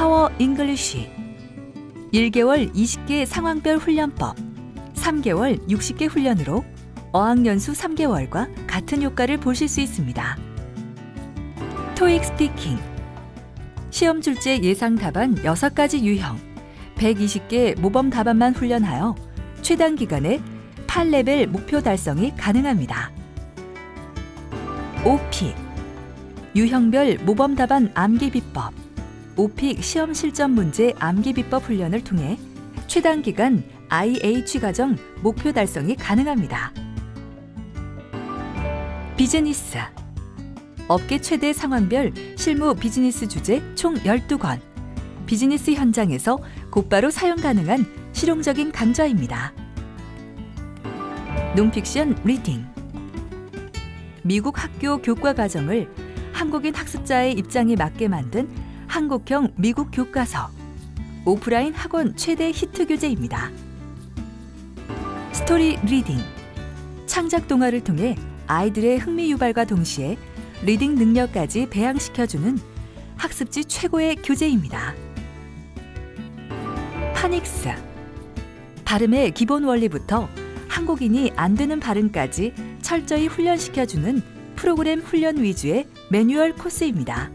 파워 잉글리쉬. 1개월 20개 상황별 훈련법. 3개월 60개 훈련으로 어학연수 3개월과 같은 효과를 보실 수 있습니다. 토익 스피킹. 시험 출제 예상 답안 6가지 유형 120개 모범 답안만 훈련하여 최단 기간에 8레벨 목표 달성이 가능합니다. OP 유형별 모범 답안 암기 비법 오픽 시험 실전 문제 암기 비법 훈련을 통해 최단 기간 IH 과정 목표 달성이 가능합니다. 비즈니스 업계 최대 상황별 실무 비즈니스 주제 총 12권 비즈니스 현장에서 곧바로 사용 가능한 실용적인 강좌입니다. 논픽션 리딩 미국 학교 교과 과정을 한국인 학습자의 입장에 맞게 만든 한국형 미국 교과서 오프라인 학원 최대 히트 교재입니다. 스토리 리딩 창작 동화를 통해 아이들의 흥미 유발과 동시에 리딩 능력까지 배양시켜주는 학습지 최고의 교재입니다. 파닉스 발음의 기본 원리부터 한국인이 안 되는 발음까지 철저히 훈련시켜주는 프로그램 훈련 위주의 매뉴얼 코스입니다.